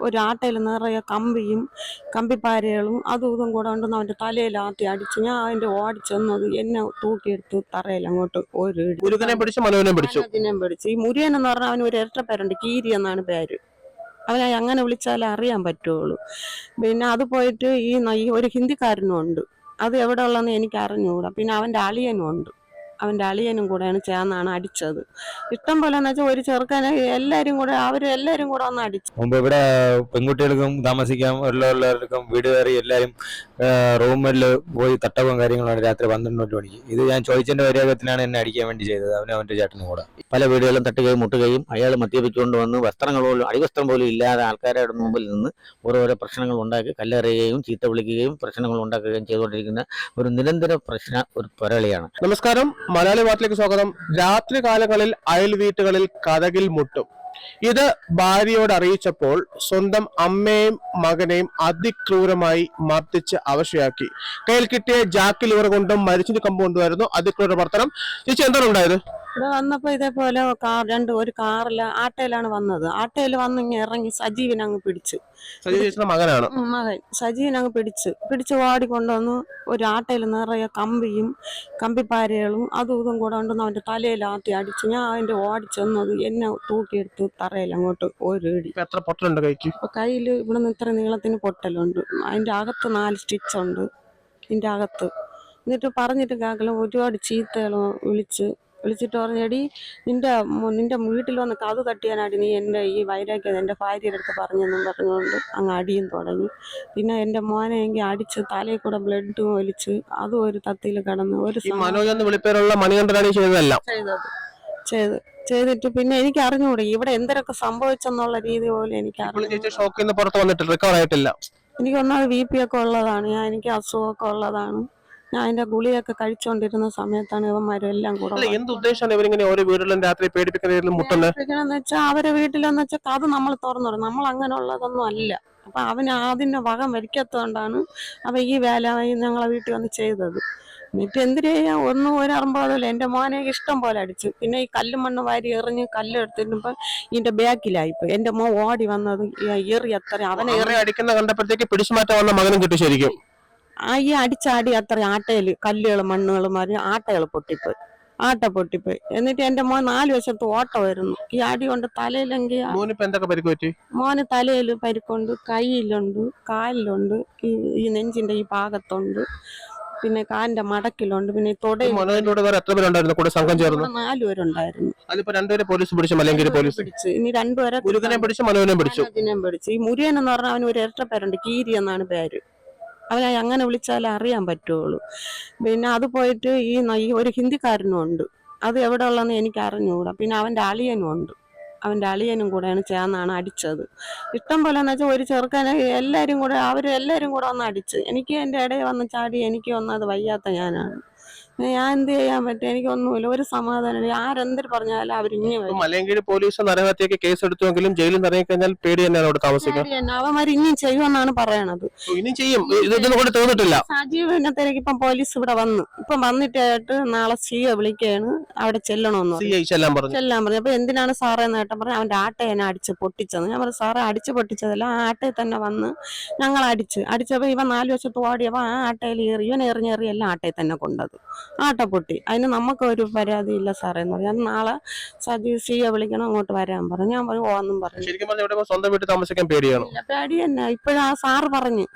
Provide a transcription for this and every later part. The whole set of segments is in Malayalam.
ഒരു ആട്ടയിൽ നിറയെ കമ്പിയും കമ്പിപ്പാരകളും അതും ഇതും കൂടെ ഉണ്ടെന്ന് അവന്റെ തലയിൽ ആട്ടി അടിച്ചു ഞാൻ അതിന്റെ ഓടിച്ചെന്നത് എന്നെ തൂക്കിയെടുത്ത് തറയിൽ അങ്ങോട്ട് ഒരു. മുരുകനെ പിടിച്ച് മനോനെ പിടിച്ചു. ഈ മുരിയൻ എന്ന് പറഞ്ഞാൽ അവന് ഒരു ഇരട്ട പേരുണ്ട് കീരി എന്നാണ് പേര്. അവനെ അങ്ങനെ വിളിച്ചാലേ അറിയാൻ പറ്റുള്ളൂ. പിന്നെ അത് പോയിട്ട് ഈ ന- ഈ ഒരു ഹിന്ദിക്കാരനും ഉണ്ട്. അത് എവിടെ ഉള്ളതെന്ന് എനിക്ക് അറിഞ്ഞുകൂടാ പിന്നെ അവന്റെ അളിയനും ഉണ്ട്. അവന്റെ അളിയനും കൂടെയാണ് ചേർന്നാണ് അടിച്ചത്. ഇഷ്ടം പോലെ എന്ന് വെച്ചാൽ ഒരു ചെറുക്കനെ എല്ലാവരും കൂടെ അവർ എല്ലാവരും കൂടെ ഒന്ന് അടിച്ചു. മുമ്പ് ഇവിടെ പെൺകുട്ടികൾക്കും താമസിക്കാം ഉള്ളവർക്കും വീട് കയറി എല്ലാവരും റൂമിൽ പോയി തട്ടവും കാര്യങ്ങളാണ് രാത്രി പന്ത്രണ്ട് മണിക്ക്. ഇത് ഞാൻ ചോദിച്ചതിന്റെ പരിയോഗത്തിനാണ് എന്നെ അടിക്കാൻ വേണ്ടി ചെയ്തത് അവനും അവന്റെ ചേട്ടനും കൂടെ. പല വീടുകളും തട്ടുകയും മുട്ടുകയും അയാൾ മദ്യപിച്ചുകൊണ്ട് വന്ന് വസ്ത്രങ്ങൾ പോലും അടിവസ്ത്രം പോലും ഇല്ലാതെ ആൾക്കാരുടെ മുമ്പിൽ നിന്ന് ഓരോരോ പ്രശ്നങ്ങൾ ഉണ്ടാക്കി കല്ലെറിയുകയും ചീത്ത വിളിക്കുകയും പ്രശ്നങ്ങൾ ഉണ്ടാക്കുകയും ചെയ്തുകൊണ്ടിരിക്കുന്ന ഒരു നിരന്തര പ്രശ്ന ഒരു പൊരളിയാണ്. നമസ്കാരം. മലയാളി വാർത്തയിലേക്ക് സ്വാഗതം. രാത്രി കാലങ്ങളിൽ അയൽ വീട്ടുകളിൽ കഥകിൽ മുട്ടും. ഇത് ഭാര്യയോട് അറിയിച്ചപ്പോൾ സ്വന്തം അമ്മയും മകനെയും അതിക്രൂരമായി മർദ്ദിച്ച് അവശയാക്കി. കയ്യിൽ കിട്ടിയ ജാക്കി ലിവർ കൊണ്ടും മരിച്ചിന് കമ്പ് കൊണ്ടുവരുന്നു അതിക്രൂര പ്രവർത്തനം ചേച്ചി എന്താണ് ഉണ്ടായത്? ഇവിടെ വന്നപ്പോ ഇതേപോലെ കാർ രണ്ട് ഒരു കാറിൽ ആട്ടയിലാണ് വന്നത്. ആട്ടയിൽ വന്ന് ഇങ്ങനെ ഇറങ്ങി സജീവിനെ അങ്ങ് പിടിച്ചു. മകനാണ്. മകൻ. സജീവൻ അങ്ങ് പിടിച്ച്. പിടിച്ച് ഓടിക്കൊണ്ടുവന്ന് ഒരു ആട്ടയിൽ നിറയെ കമ്പിയും കമ്പിപ്പാരകളും അതും ഇതും കൂടെ കൊണ്ടുവന്ന് അവന്റെ തലയിൽ ആത്തി അടിച്ചു. ഞാൻ അതിന്റെ ഓടിച്ചെന്നത് എന്നെ തൂക്കിയെടുത്ത് തറയിൽ അങ്ങോട്ട് ഒരു ഇടി എത്ര പൊട്ടലുണ്ട് കൈക്ക്? കയ്യിൽ ഇവിടെ നിന്ന് ഇത്ര നീളത്തിന് പൊട്ടലുണ്ട്. അതിന്റെ അകത്ത് നാല് സ്റ്റിച്ച് ഉണ്ട് ഇതിന്റെ അകത്ത്. എന്നിട്ട് പറഞ്ഞിട്ട് കേൾക്കലും ഒരുപാട് ചീത്തകളും വിളിച്ച് വിളിച്ചിട്ട് പറഞ്ഞടി നിന്റെ നിന്റെ വീട്ടിൽ വന്ന് കഥ തട്ടിയാനാടി നീ എന്റെ ഈ വൈരാഗ്യം എന്റെ ഭാര്യയുടെ അടുത്ത് പറഞ്ഞെന്നും പറഞ്ഞുകൊണ്ട് അങ്ങ് അടിയും തുടങ്ങി. പിന്നെ എന്റെ മോനെ എങ്കിൽ അടിച്ച് തലയിൽ കൂടെ ബ്ലഡ് ഒലിച്ച് അതും ഒരു തത്തിയിൽ കിടന്ന് ഒരു ഈ സമാ- മനോജ് എന്ന് വിളിപ്പേരുള്ള മണികണ്ഠനാണ് ഈ ചെയ്തത്. ചെയ്ത് ചെയ്തിട്ട് പിന്നെ എനിക്ക് അറിഞ്ഞുകൂടി ഇവിടെ എന്തൊക്കെ സംഭവിച്ചെന്നുള്ള രീതി പോലും എനിക്ക് അറിഞ്ഞു പുറത്ത് വന്നിട്ടില്ല റിക്കവർ ആയിട്ടില്ല. എനിക്ക് ഒന്നാമത് ബി പി ഒക്കെ ഉള്ളതാണ് ഞാൻ എനിക്ക് അസുഖമൊക്കെ ഉള്ളതാണ്. ഞാൻ അതിന്റെ ഗുളിയൊക്കെ കഴിച്ചുകൊണ്ടിരുന്ന സമയത്താണ് ഇവന്മാരും എല്ലാം കൂടെ എന്ത് ഉദ്ദേശമാണ് ഇവരിങ്ങനെ ഓരോ വീടുകളിലും രാത്രി പേടിപ്പിക്കുന്ന വെച്ചാൽ അവരെ വീട്ടിലെന്ന് വെച്ചാൽ അത് നമ്മൾ തുറന്നു വിടും നമ്മൾ അങ്ങനെയുള്ളതൊന്നും അല്ല. അപ്പൊ അവന് അതിന്റെ വകം വരിക്കാത്തതുകൊണ്ടാണ് അവൻ ഈ വേല ഞങ്ങളെ വീട്ടിൽ വന്ന് ചെയ്തത്. എന്നിട്ട് എന്തിനു ചെയ്യാം ഒന്നും ഒരു അറമ്പോതല്ല എന്റെ മോനെ ഇഷ്ടം പോലെ അടിച്ചു. പിന്നെ ഈ കല്ലും മണ്ണ് വാരി എറിഞ്ഞ് കല്ല് എടുത്തിട്ടുമ്പോ ഇതിന്റെ ബാക്കിലായിപ്പോ എന്റെ മോൻ ഓടി വന്നത് ഈ എറി അത്ര അവനെ എറി അടിക്കുന്ന കണ്ടപ്പോഴത്തേക്ക് പിടിച്ചു മാറ്റാൻ വന്ന മകനും കിട്ടി ശരിക്കും. ആ ഈ അടിച്ചാടി അത്ര ആട്ടയിൽ കല്ലുകളും മണ്ണുകളും മറിഞ്ഞ് ആട്ടകൾ പൊട്ടിപ്പോയി. ആട്ട പൊട്ടിപ്പോയി. എന്നിട്ട് എന്റെ മോൻ നാല് വശത്ത് ഓട്ട വരുന്നു ഈ അടി കൊണ്ട് തലയിലെങ്കിൽ മോന് തലയിൽ പരിക്കുണ്ട് കയ്യിലുണ്ട് കാലിലുണ്ട് ഈ ഈ നെഞ്ചിന്റെ ഈ ഭാഗത്തുണ്ട് പിന്നെ കാലിന്റെ മടക്കിലുണ്ട് പിന്നെ തൊടയിൽ നാലുപേരുണ്ടായിരുന്നു പിടിച്ചു ഇനി രണ്ടുപേരെ പിടിച്ച് ഈ മുരിയൻ എന്ന് പറഞ്ഞാൽ അവന് ഒരു ഇരട്ട പേരുണ്ട് കീരി എന്നാണ് പേര്. അവനെ അങ്ങനെ വിളിച്ചാലേ അറിയാൻ പറ്റുള്ളൂ. പിന്നെ അത് പോയിട്ട് ഈ ഒരു ഹിന്ദിക്കാരനും ഉണ്ട്. അത് എവിടെ ഉള്ളതെന്ന് എനിക്ക് അറിഞ്ഞുകൂടാ. പിന്നെ അവന്റെ അളിയനും ഉണ്ട്. അവന്റെ അളിയനും കൂടെയാണ് ചേർന്നാണ് അടിച്ചത്. ഇഷ്ടം പോലെ എന്ന് വെച്ചാൽ ഒരു ചെറുക്കനെ എല്ലാവരും കൂടെ അവർ എല്ലാവരും കൂടെ ഒന്ന് അടിച്ച്. എനിക്ക് എന്റെ ഇടയിൽ വന്ന് ചാടി എനിക്ക് വന്നത് വയ്യാത്ത ഞാനാണ്. ഞാൻ എന്ത് ചെയ്യാൻ പറ്റും? എനിക്കൊന്നുമില്ല ഒരു സമാധാനം ആരെന്തൊരു പറഞ്ഞാലും അവർ വരും. മലയങ്കിരി പോലീസ് നരഹത്യക്ക് കേസ് എടുത്തുവെങ്കിലും ജയിലിൽ നിന്ന് ഇറങ്ങി കഴിഞ്ഞാൽ പേടി തന്നെയാണ് അവിടെ താമസിക്കുക അവന്മാർ ഇനിയും ചെയ്യുമെന്നാണ് പറയണത്. ഇനി ചെയ്യും. ഇത് ഇതൊന്നും കൂടെ തോന്നിട്ടില്ല. സജീവിനെ തിരക്ക് ഇപ്പം പോലീസ് ഇവിടെ വന്നു. ഇപ്പം വന്നിട്ടായിട്ട് നാളെ സിയെ വിളിക്കുകയാണ്. അവിടെ ചെല്ലണമെന്ന് പറഞ്ഞു. ചെല്ലാൻ പറഞ്ഞു. ചെല്ലാൻ പറഞ്ഞു. അപ്പൊ എന്തിനാണ് സാറേ എന്ന് പറഞ്ഞത് പറഞ്ഞു അവന്റെ എന്നെ അടിച്ച് പൊട്ടിച്ചത്. ഞാൻ പറഞ്ഞു സാറേ അടിച്ച് പൊട്ടിച്ചതല്ല. ആ ആട്ടയിൽ തന്നെ വന്ന് ഞങ്ങൾ അടിച്ച് അടിച്ചപ്പോ ഇവൻ നാല് വശത്ത് ഓടിയപ്പോ ആ ആട്ടയിൽ എറി ഇവൻ എറിഞ്ഞെറി എല്ലാം ആട്ടയിൽ തന്നെ കൊണ്ടത്. ആട്ട പൊട്ടി അതിന് നമുക്കൊരു പരാതി ഇല്ല സാറേ എന്ന് പറഞ്ഞു. നാളെ സജീവ് സിയെ വിളിക്കണം അങ്ങോട്ട് വരാൻ പറഞ്ഞു. ഞാൻ പറഞ്ഞു ഓന്നും പറഞ്ഞു. ശരിക്കും പറഞ്ഞാൽ ഇവിടെ സ്വന്തം വീട്ടിൽ താമസിക്കാൻ പേടിയാണ്. ഇല്ല, പേടി തന്നെ. ഇപ്പോഴും സാറ് പറഞ്ഞു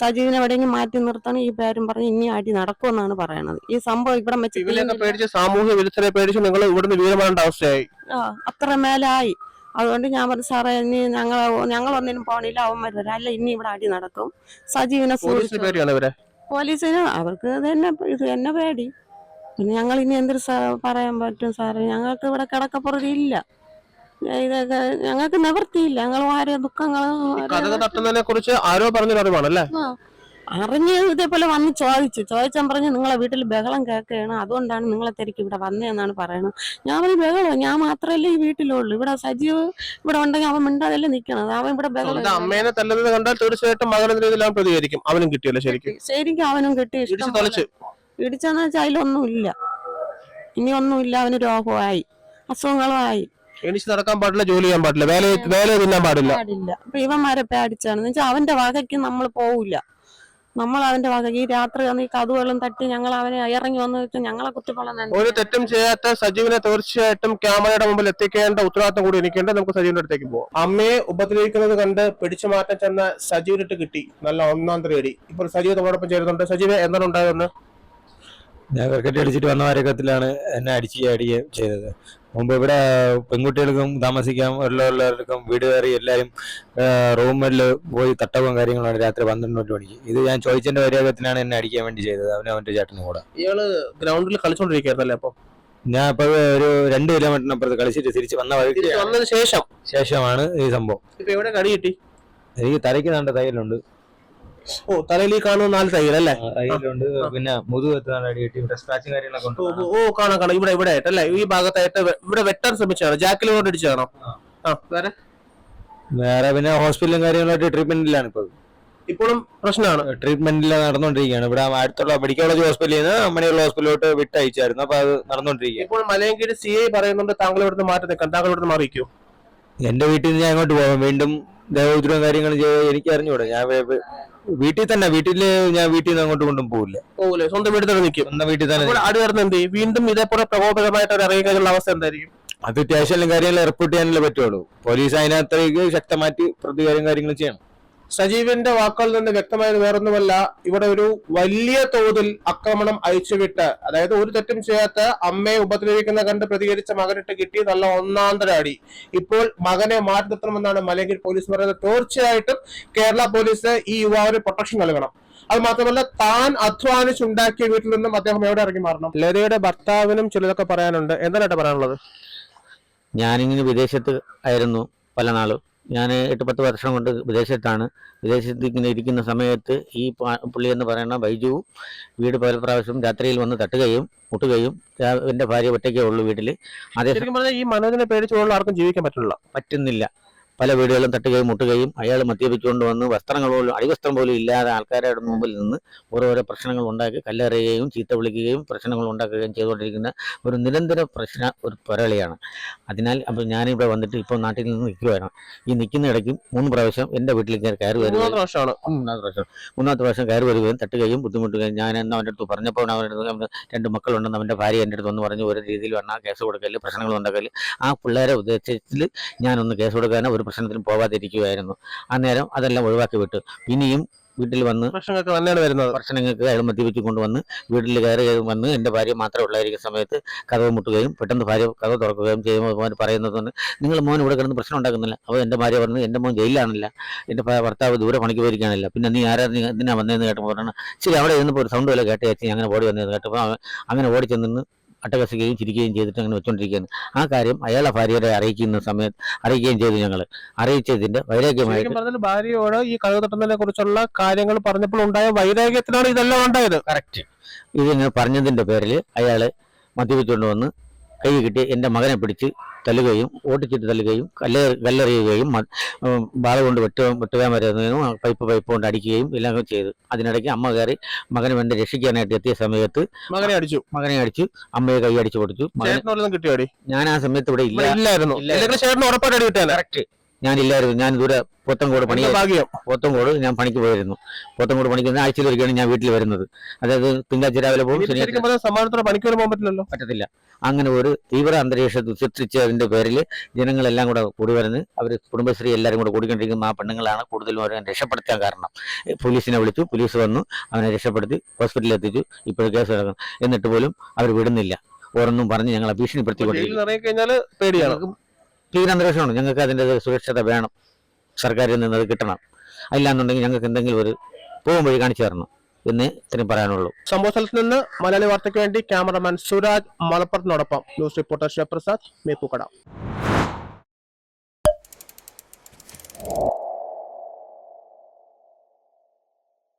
സജീവിനെ എവിടെയെങ്കിലും മാറ്റി നിർത്തണം ഈ പേരും പറഞ്ഞു ഇനി അടി നടക്കുമെന്നാണ് പറയണത്. ഈ സംഭവം ഇവിടെ വെച്ച് ഇവരെയൊക്കെ പേടിച്ച് സാമൂഹ്യ വിരുദ്ധരെ പേടിച്ച് നിങ്ങൾ ഇവിടുന്ന് വീരമാണ്ട അവസ്ഥയായി ആ, അത്ര മേലായി. അതുകൊണ്ട് ഞാൻ പറഞ്ഞു സാറേ ഇനി ഞങ്ങൾ ഞങ്ങളൊന്നിനും പോണില്ല അവന്മാർ വരാം. അല്ല ഇനി ഇവിടെ അടി നടക്കും. സജീവിനെ പോലീസിന് സൂക്ഷിച്ചു. പേടിയാണ് ഇവരെ പോലീസിന് അവർക്ക് ഇത് തന്നെ ഇത് തന്നെ പേടി. പിന്നെ ഞങ്ങൾ ഇനി എന്തൊരു പറയാൻ പറ്റും സാറേ? ഞങ്ങൾക്ക് ഇവിടെ കിടക്കപ്പുറതി ഇല്ല. ഇതൊക്കെ ഞങ്ങൾക്ക് നിവർത്തിയില്ല ഞങ്ങൾ ഓരോ ദുഃഖങ്ങൾ കഥ തട്ടുന്നതിനെ കുറിച്ച് ആരോ പറഞ്ഞൊരു അറിവാണല്ലേ അറിഞ്ഞ് ഇതേപോലെ വന്ന് ചോദിച്ചു. ചോദിച്ചാൽ പറഞ്ഞു നിങ്ങളെ വീട്ടിൽ ബഹളം കേൾക്കുകയാണ്. അതുകൊണ്ടാണ് നിങ്ങളെ തിരക്ക് ഇവിടെ വന്നതെന്നാണ് പറയുന്നത്. ഞാൻ പറഞ്ഞു ബഹളോ? ഞാൻ മാത്രമല്ലേ ഈ വീട്ടിലുള്ളൂ. ഇവിടെ സജീവ് ഇവിടെ ഉണ്ടെങ്കിൽ അവൻ മിണ്ടാതല്ലേ നിൽക്കണത്? അവൻ ഇവിടെ ബഹളം അമ്മേനെ തല്ലുന്നത് കണ്ടാൽ തീർച്ചയായിട്ടും പ്രതികരിക്കും. അവനും കിട്ടിയല്ലോ ശരിക്കും. ശരിക്കും അവനും കിട്ടി. ഇടിച്ചെന്ന് വെച്ചാൽ അതിലൊന്നുമില്ല. ഇനി ഒന്നുമില്ല. അവന് രോഗമായി. അസുഖങ്ങളും ആയി. എണീച്ച് നടക്കാൻ പാടില്ല ജോലി ചെയ്യാൻ പാടില്ല. വേല വേല തിന്നാൻ പാടില്ല. പാടില്ല. അപ്പൊ ഇവന്മാരെ പേടിച്ചാണ് വെച്ചാൽ അവന്റെ വകയ്ക്ക് നമ്മൾ പോവില്ല. നമ്മൾ അവന്റെ വക ഈ രാത്രി വന്ന് ഈ കഥകളും തട്ടി ഞങ്ങൾ അവനെ ഇറങ്ങി വന്ന് ഞങ്ങളെ കുറ്റപ്പെടാൻ ഒരു തെറ്റും ചെയ്യാത്ത സജീവിനെ തീർച്ചയായിട്ടും ക്യാമറയുടെ മുമ്പിൽ എത്തിക്കേണ്ട ഉത്തരവാദിത്തം കൂടി എനിക്കുണ്ട്. നമുക്ക് സജീവിന്റെ അടുത്തേക്ക് പോകാം അമ്മയെ ഉപദ്രവിക്കുന്നത് കണ്ട് പിടിച്ചു മാറ്റാൻ ചെന്ന സജീവിനിട്ട് കിട്ടി. നല്ല ഒന്നാം തരടി. ഇപ്പോൾ സജീവ് നമ്മോടൊപ്പം ചേരുന്നുണ്ട്. സജീവ് എന്താണ് ഉണ്ടായതെന്ന്? ഞാൻ ക്രിക്കറ്റ് കളിച്ചിട്ട് വന്ന വരക്കത്തിലാണ് എന്നെ അടിച്ച് ചാടുകയും ചെയ്തത്. മുമ്പ് ഇവിടെ പെൺകുട്ടികൾക്കും താമസിക്കാം ഉള്ളവർക്കും വീട് കയറി എല്ലാവരും റൂമിൽ പോയി തട്ടവും കാര്യങ്ങളാണ് രാത്രി പന്ത്രണ്ട് മണി മണിക്ക്. ഇത് ഞാൻ ചോദിച്ചതിന്റെ പരിഹാരത്തിലാണ് എന്നെ അടിക്കാൻ വേണ്ടി ചെയ്തത്. അവനും അവന്റെ ചേട്ടനും കൂടെ. ഇയാൾ ഗ്രൗണ്ടിൽ കളിച്ചോണ്ടിരിക്കുകയായിരുന്നല്ലേ അപ്പൊ? ഞാൻ ഇപ്പൊ ഒരു രണ്ട് കിലോമീറ്ററിനപ്പുറത്ത് കളിച്ചിട്ട് തിരിച്ച് വന്ന വഴിക്ക് ശേഷം? ശേഷമാണ് ഈ സംഭവം. ഇപ്പൊ എവിടെ കടി കിട്ടി? എനിക്ക് തലയ്ക്ക് നല്ല തയ്യലുണ്ട്. ഓ തലയിൽ ഈ കാണുന്ന നാല് തൈകൾ അല്ലേ? പിന്നെ അടി കിട്ടി. ഇവിടെ സ്ക്രാച്ചും കാര്യങ്ങളൊക്കെ ഓ, ഉണ്ട്. ഓ, ഓ കാണാം കാണാം. ഇവിടെ ഇവിടെ ആയിട്ട് അല്ലേ ഈ ഭാഗത്തായിട്ട് ഇവിടെ വെട്ടാൻ ശ്രമിച്ചാണോ? ജാക്കിൽ കൊണ്ട്. ആ. വേറെ? വേറെ പിന്നെ ഹോസ്പിറ്റലും കാര്യങ്ങളായിട്ട് ട്രീറ്റ്മെന്റിലാണ് ഇപ്പൊ. ഇപ്പോഴും പ്രശ്നമാണ്. ട്രീറ്റ്മെന്റിൽ നടന്നുകൊണ്ടിരിക്കുകയാണ് ഇവിടെ അടുത്തുള്ള മെഡിക്കൽ കോളേജ് ഹോസ്പിറ്റലിൽ നിന്ന് മണിയുള്ള ഹോസ്പിറ്റലിലോട്ട് വിട്ടയച്ചായിരുന്നു. അപ്പൊ അത് നടന്നുകൊണ്ടിരിക്കുക ഇപ്പോൾ മലയങ്കിരി സി ഐ പറയുന്നുണ്ട് താങ്കൾ ഇവിടുന്ന് മാറ്റി നിൽക്കാൻ താങ്കൾ ഇവിടുന്ന് മാറിക്കോ? എന്റെ വീട്ടിൽ നിന്ന് ഞാൻ അങ്ങോട്ട് പോകാം. വീണ്ടും ദേവോദ്രവം കാര്യങ്ങളും ചെയ്ത് എനിക്ക് അറിഞ്ഞൂടാ ഞാൻ വേ- വീട്ടിൽ തന്നെ വീട്ടിൽ ഞാൻ വീട്ടിൽ നിന്ന് അങ്ങോട്ട് കൊണ്ടും പോകില്ല പോകൂലേ സ്വന്തം വീട്ടിൽ തന്നെ നിൽക്കും സ്വന്തം വീട്ടിൽ തന്നെ അപ്പോൾ നടന്ന് എന്ത് ചെയ്യും? വീണ്ടും ഇതേപോലെ പ്രകോപകരമായിട്ട് കഴിഞ്ഞുള്ള അവസ്ഥ എന്തായിരിക്കും? അത് അത്യാവശ്യം കാര്യങ്ങൾ റിപ്പോർട്ട് ചെയ്യാനല്ലേ പറ്റുള്ളൂ. പോലീസ് അതിനകത്തേക്ക് ശക്തമായിട്ട് പ്രതികാരം കാര്യങ്ങൾ ചെയ്യണം. സജീവിന്റെ വാക്കുകളിൽ നിന്ന് വ്യക്തമായത് വേറൊന്നുമല്ല. ഇവിടെ ഒരു വലിയ തോതിൽ ആക്രമണം അയച്ചുവിട്ട് അതായത് ഒരു തെറ്റും ചെയ്യാത്ത അമ്മയെ ഉപദ്രവിക്കുന്ന കണ്ട് പ്രതികരിച്ച മകനിട്ട് കിട്ടി നല്ല ഒന്നാന്തര അടി. ഇപ്പോൾ മകനെ മാറ്റി നിർത്തണമെന്നാണ് മലയങ്കിരി പോലീസ് പറയുന്നത്. തീർച്ചയായിട്ടും കേരള പോലീസ് ഈ യുവാവിന് പ്രൊട്ടക്ഷൻ നൽകണം. അത് മാത്രമല്ല താൻ അധ്വാനിച്ചുണ്ടാക്കിയ വീട്ടിൽ നിന്നും അദ്ദേഹം എവിടെ ഇറങ്ങി മാറണം? ലതയുടെ ഭർത്താവിനും ചിലതൊക്കെ പറയാനുണ്ട്. എന്താണ് പറയാനുള്ളത്? ഞാനിങ്ങനെ വിദേശത്ത് ആയിരുന്നു പല നാളും. ഞാൻ എട്ട് പത്ത് വർഷം കൊണ്ട് വിദേശത്താണ്. വിദേശത്ത് ഇങ്ങനെ ഇരിക്കുന്ന സമയത്ത് ഈ പുള്ളി എന്ന് പറയുന്ന ബൈജു വീട് പല പ്രാവശ്യം രാത്രിയിൽ വന്ന് തട്ടുകയും മുട്ടുകയും എന്റെ ഭാര്യ ഒറ്റയ്ക്കേ ഉള്ളൂ വീട്ടിൽ അതേ ഈ മനോജിനെ പേടിച്ചുള്ള ആർക്കും ജീവിക്കാൻ പറ്റില്ല. പറ്റുന്നില്ല. പല വീടുകളും തട്ടുകയും മുട്ടുകയും അയാൾ മദ്യപിച്ചുകൊണ്ട് വന്ന് വസ്ത്രങ്ങൾ പോലും അടിവസ്ത്രം പോലും ഇല്ലാതെ ആൾക്കാരുടെ മുമ്പിൽ നിന്ന് ഓരോരോ പ്രശ്നങ്ങൾ ഉണ്ടാക്കി കല്ലെറിയുകയും ചീത്ത വിളിക്കുകയും പ്രശ്നങ്ങൾ ഉണ്ടാക്കുകയും ചെയ്തുകൊണ്ടിരിക്കുന്ന ഒരു നിരന്തര പ്രശ്ന ഒരു പൊരളിയാണ്. അതിനാൽ അപ്പോൾ ഞാനിവിടെ വന്നിട്ട് ഇപ്പോൾ നാട്ടിൽ നിന്ന് നിൽക്കുവാണ്. ഈ നിൽക്കുന്ന ഇടയ്ക്ക് മൂന്ന് പ്രാവശ്യം എന്റെ വീട്ടിൽ ഞാൻ കയറി വരും മൂന്നാമത്തെ പ്രാവശ്യം. മൂന്നാമത്തെ പ്രാവശ്യം കയറി വരികയും തട്ടുകയും ബുദ്ധിമുട്ടുകയും ഞാൻ എന്ന് അവന്റെ അടുത്ത് പറഞ്ഞപ്പോൾ അവന്റെ രണ്ട് മക്കളുണ്ടെന്ന് അവന്റെ ഭാര്യ എന്റെ അടുത്ത് ഒന്ന് പറഞ്ഞു ഒരു രീതിയിൽ വേണം കേസ് കൊടുക്കൽ പ്രശ്നങ്ങൾ ഉണ്ടാക്കൽ. ആ പിള്ളേരെ ഉദ്ദേശത്തിൽ ഞാനൊന്ന് കേസ് കൊടുക്കാനോ ഒരു പ്രശ്നത്തിനും പോവാതിരിക്കുമായിരുന്നു അന്നേരം അതെല്ലാം ഒഴിവാക്കി വിട്ടു. ഇനിയും വീട്ടിൽ വന്ന് പ്രശ്നങ്ങൾക്ക് തന്നെയാണ് വരുന്നത്. പ്രശ്നങ്ങൾക്ക് അയാൾ മദ്യപിച്ച് കൊണ്ടുവന്ന് വീട്ടിൽ കയറി വന്ന് എന്റെ ഭാര്യ മാത്രമേ ഉള്ളായിരിക്കുന്ന സമയത്ത് കഥവ് മുട്ടുകയും പെട്ടെന്ന് ഭാര്യ കഥ തുറക്കുകയും ചെയ്യുമ്പോൾ മോൻ പറയുന്നത് നിങ്ങൾ മോൻ ഇവിടെ കിടന്ന് പ്രശ്നം ഉണ്ടാക്കുന്നില്ല. അപ്പോൾ എന്റെ ഭാര്യ പറഞ്ഞു എന്റെ മോൻ ജയിലാണല്ല എന്റെ ഭർത്താവ് ദൂരെ പണിക്ക് പോയിരിക്കാനല്ല പിന്നെ നീ ആരാ നീ എന്തിനാണ് വന്നതെന്ന് കേട്ടപ്പോൾ പറഞ്ഞു ശരി അവിടെ ഇരുന്നപ്പോൾ ഒരു സൗണ്ട് വല്ല കേട്ടേച്ചി അങ്ങനെ ഓടി വന്നതെന്ന് കേട്ടപ്പോൾ അങ്ങനെ ഓടി ചെന്ന് അട്ടകസിക്കുകയും ചിരിക്കുകയും ചെയ്തിട്ട് അങ്ങനെ വെച്ചുകൊണ്ടിരിക്കുകയാണ് ആ കാര്യം അയാളെ ഭാര്യയുടെ അറിയിക്കുന്ന സമയത്ത് അറിയിക്കുകയും ചെയ്തു ഞങ്ങൾ അറിയിച്ചതിന്റെ വൈരാഗ്യമായിട്ട് ഭാര്യയോട് ഈ കഴിവ് തട്ടുന്നതിനെ കുറിച്ചുള്ള കാര്യങ്ങൾ പറഞ്ഞപ്പോൾ ഉണ്ടായ വൈരാഗ്യത്തിനാണ് ഇതെല്ലാം ഉണ്ടായത്. കറക്റ്റ് ഇതിങ്ങനെ പറഞ്ഞതിന്റെ പേരിൽ അയാൾ മദ്യപിച്ചുകൊണ്ട് വന്ന് കൈ കിട്ടി എന്റെ മകനെ പിടിച്ച് തല്ലുകയും ഓട്ടിച്ചിട്ട് തല്ലുകയും കല്ല് കല്ലെറിയുകയും ബാധ കൊണ്ട് വെട്ട വെട്ടുകാൻ വരുന്നതിനും പൈപ്പ് പൈപ്പ് കൊണ്ട് അടിക്കുകയും എല്ലാം ചെയ്തു. അതിനിടയ്ക്ക് അമ്മ കയറി മകനെ വേണ്ടി രക്ഷിക്കാനായിട്ട് എത്തിയ സമയത്ത് മകനെ അടിച്ചു. മകനെ അടിച്ചു അമ്മയെ കൈ അടിച്ചു കൊടുത്തു ഞാൻ ആ സമയത്ത് ഇവിടെ ഇല്ലായിരുന്നു. ഞാനില്ലായിരുന്നു. ഞാൻ ദൂരെ പോത്തങ്കോട് പണി ഭാഗ്യം. പോത്തങ്കോട് ഞാൻ പണിക്ക് പോയിരുന്നു. പോത്തങ്കോട് പണിക്ക് വന്ന ആഴ്ചയിൽ ഒരിക്കലാണ് ഞാൻ വീട്ടിൽ വരുന്നത്. അതായത് തിങ്കളാഴ്ച രാവിലെ പോകും പണിക്ക് പോകാൻ പറ്റില്ലല്ലോ. പറ്റത്തില്ല. അങ്ങനെ ഒരു തീവ്ര അന്തരീക്ഷത്തിൽ സൃഷ്ടിച്ചതിന്റെ പേരിൽ ജനങ്ങളെല്ലാം കൂടെ കൂടി വരുന്നത് അവർ കുടുംബശ്രീ എല്ലാവരും കൂടെ കൂടിക്കൊണ്ടിരിക്കുന്ന ആ പെണ്ണുങ്ങളാണ് കൂടുതലും അവരെ രക്ഷപ്പെടുത്താൻ കാരണം. പോലീസിനെ വിളിച്ചു പോലീസ് വന്നു അവനെ രക്ഷപ്പെടുത്തി ഹോസ്പിറ്റലിൽ എത്തിച്ചു ഇപ്പോഴും കേസ് നടക്കണം എന്നിട്ട് പോലും അവർ വിടുന്നില്ല. ഓരോന്നും പറഞ്ഞ് ഞങ്ങളെ ഭീഷണിപ്പെടുത്തി കൊണ്ടിരിക്കും പേടിയാണ്. തീവ്ര അന്തരീക്ഷമാണ്. ഞങ്ങൾക്ക് അതിന്റെ സുരക്ഷത വേണം. സർക്കാരിൽ നിന്ന് അത് കിട്ടണം. അല്ലാന്നുണ്ടെങ്കിൽ ഞങ്ങൾക്ക് എന്തെങ്കിലും ഒരു പോകും വഴി കാണിച്ചു തരണം എന്ന് ഇത്രയും പറയാനുള്ളൂ. സംഭവ സ്ഥലത്ത് നിന്ന് മലയാളി വാർത്തയ്ക്ക് വേണ്ടി ക്യാമറമാൻ സുരാജ് മലപ്പുറത്തിനോടൊപ്പം ന്യൂസ് റിപ്പോർട്ടർ ശിവപ്രസാദ് മേപ്പൂക്കട.